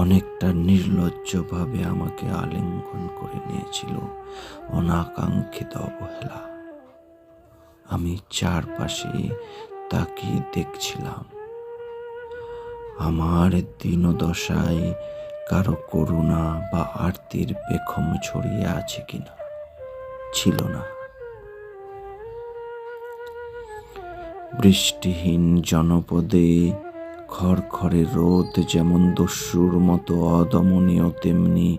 অনেকটা নির্লজ্জভাবে আমাকে আলিঙ্গন করে নিয়েছিল অনাকাঙ্ক্ষিত অবহেলা। আমি চারপাশে তাকিয়ে দেখছিলাম। আমার দীনদশায় কারও করুণা বা আরতির পেখম ছড়িয়ে আছে কিনা ছিল না। বৃষ্টিহীন জনপদে খড়খড়ে রোদ যেমন দস্যুর মতো অদমনীয়, তেমনি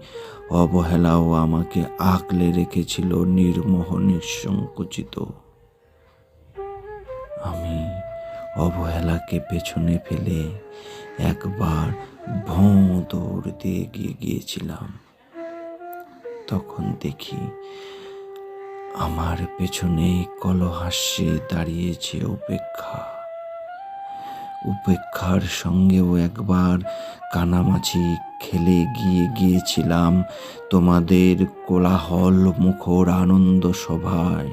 অবহেলাও আমাকে আগলে রেখেছিল নির্মোহ, নিঃসংকুচিত। আমি অবহেলাকে পেছনে ফেলে একবার ভোঁ দৌড় দিয়ে এগিয়ে গিয়েছিলাম। তখন দেখি আমার পেছনে কলহাস্যে দাঁড়িয়েছে উপেক্ষা উপেক্ষার সঙ্গেও একবার কানামাছি খেলে গিয়ে গিয়েছিলাম তোমাদের কোলাহল মুখর আনন্দ সভায়।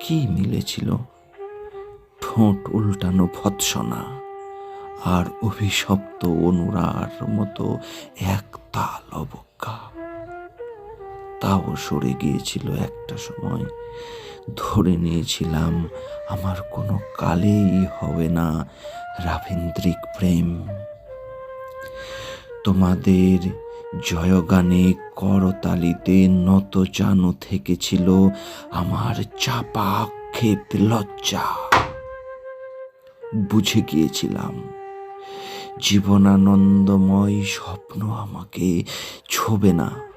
কি মিলেছিল? ঠোঁট উল্টানো ভৎসনা আর অভিশপ্ত অনুরার মতো এক তাল অবজ্ঞা। তাও সরে গিয়েছিল একটা সময়। ধরে নিয়েছিলাম, আমার কোনো কালেই হবে না রাভেন্দ্রিক প্রেম। তোমাদের জয়গানে করতালিতে নত জানু থেকেছিল আমার চাপা ক্ষেপ লজ্জা। বুঝে গিয়েছিলাম, জীবনানন্দময় স্বপ্ন আমাকে ছোবে না।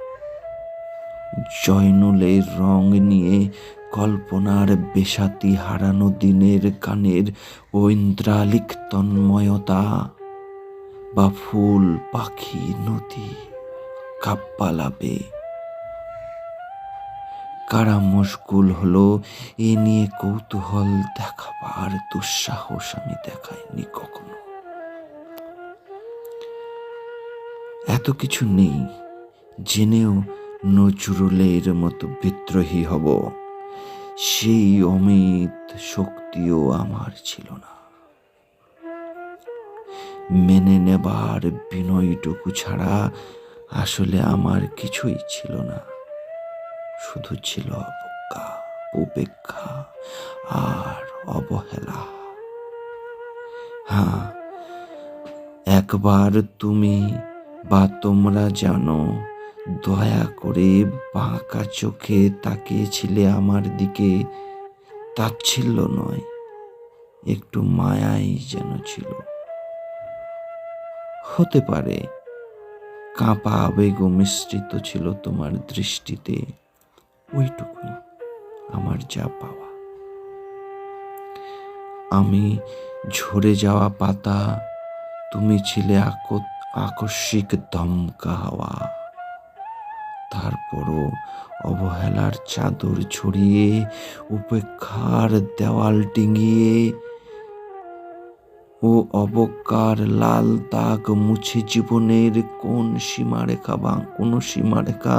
জয়নুলের রং নিয়ে কল্পনার বেসাতি হারানো দিনের গানের ঐন্দ্রালিক তন্ময়তা বা ফুল পাখি নদী কাব্যালাপে। কারা মশগুল হলো, এ নিয়ে কৌতূহল দেখাবার দুঃসাহস আমি দেখাইনি কখনো। এত কিছু নেই, জেনেও নজরুলের মতো বিদ্রোহী হব। সেই অমিত শক্তিও আমার ছিল না। মেনে নেবার বিনয়টুকু ছাড়া আসলে আমার কিছুই ছিল না। শুধু ছিল অবজ্ঞা, উপেক্ষা আর অবহেলা। হ্যাঁ একবার তুমি বা তোমরা জানো দয়া করে বাঁকা চোখে তাকিয়েছিলে আমার দিকে। তাচ্ছিল্য নয়, একটু মায়াই যেন ছিল। হতে পারে কাঁপা আবেগ মিশ্রিত ছিল তোমার দৃষ্টিতে, ওইটুকুই আমার যা পাওয়া। আমি ঝরে যাওয়া পাতা, তুমি ছিলে আকস্মিক দমকা হাওয়া। তারপরও অবহেলার চাদর ছড়িয়ে উপেক্ষার দেওয়াল ডিঙিয়ে ও অবজ্ঞার লাল দাগ মুছে জীবনের কোন সীমারেখা বা কোনো সীমারেখা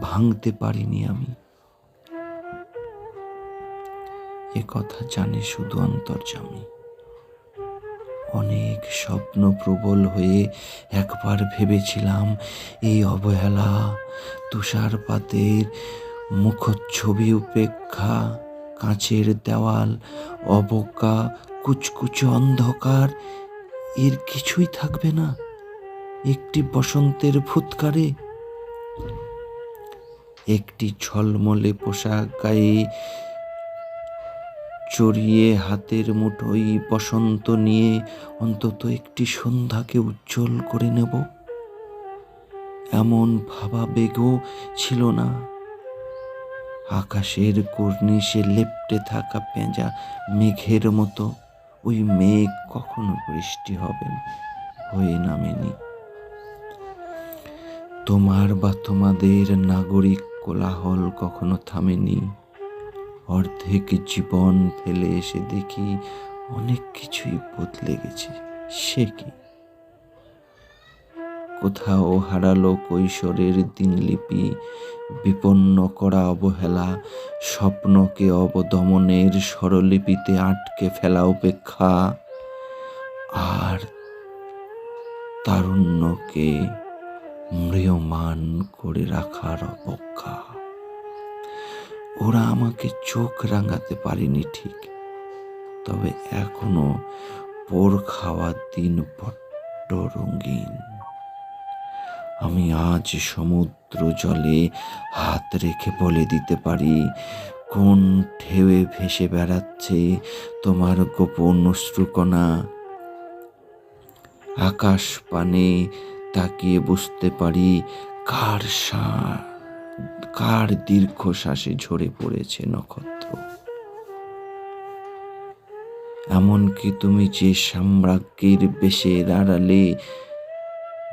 ভাঙতে পারিনি আমি। এ কথা জানে শুধু অন্তর্জামী অনেক স্বপ্ন প্রবল হয়ে একবার ভেবেছিলাম, এই অবহেলা, তুষারপাতের মুখচ্ছবি উপেক্ষা, কাঁচের দেওয়াল, অবজ্ঞা, কুচকুচে অন্ধকার, এর কিছুই থাকবে না। একটি বসন্তের ফুৎকারে, একটি ঝলমলে পোশাক গায়ে চড়িয়ে হাতের মুঠোই বসন্ত নিয়ে অন্তত একটি সন্ধ্যাকে উজ্জ্বল করে নেব। এমন ভাবাবেগও ছিল না। আকাশের কর্নিশে লেপ্টে থাকা পেঁজা মেঘের মতো। ওই মেঘ কখনো বৃষ্টি হবে হয়ে নামেনি। তোমার বা তোমাদের নাগরিক কোলাহল কখনো থামেনি। অর্ধেক জীবন ফেলে এসে দেখি অনেক কিছুই বদলে গেছে। সে কি? কোথাও হারালো কৈশোরের দিনলিপি, বিপন্ন করা অবহেলা, স্বপ্নকে অবদমনের স্বরলিপিতে আটকে ফেলা উপেক্ষা আর তারুণ্যকে ম্রিয়মান করে রাখার অপেক্ষা। ওরা আমাকে চোখ রাঙাতে পারেনি ঠিক। তবে এখনও পোর খাওয়ার দিন বড্ড রঙিন। আমি আজ সমুদ্র জলে হাত রেখে বলে দিতে পারি, কোন ঢেউয়ে ভেসে বেড়াচ্ছে তোমার গোপন অশ্রুকণা। আকাশ পানে তাকিয়ে বুঝতে পারি কার সা- কার দীর্ঘশ্বাসে ঝরে পড়েছে নক্ষত্র? এমনকি তুমি যে সাম্রাজ্ঞীর বেশে দাঁড়ালে,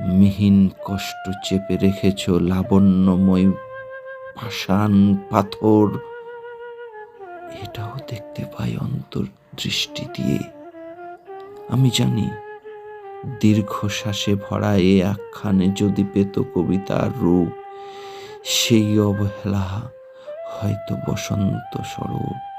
মিহিন কষ্ট চেপে রেখেছ লাবণ্যময় পাষাণ পাথর। এটাও দেখতে পাই অন্তর্দৃষ্টি দিয়ে। আমি জানি, দীর্ঘশ্বাসে ভরা এ আখ্যানে যদি পেত কবিতার রূপ সেই অবহেলা হয়তো বসন্ত স্বরূপ।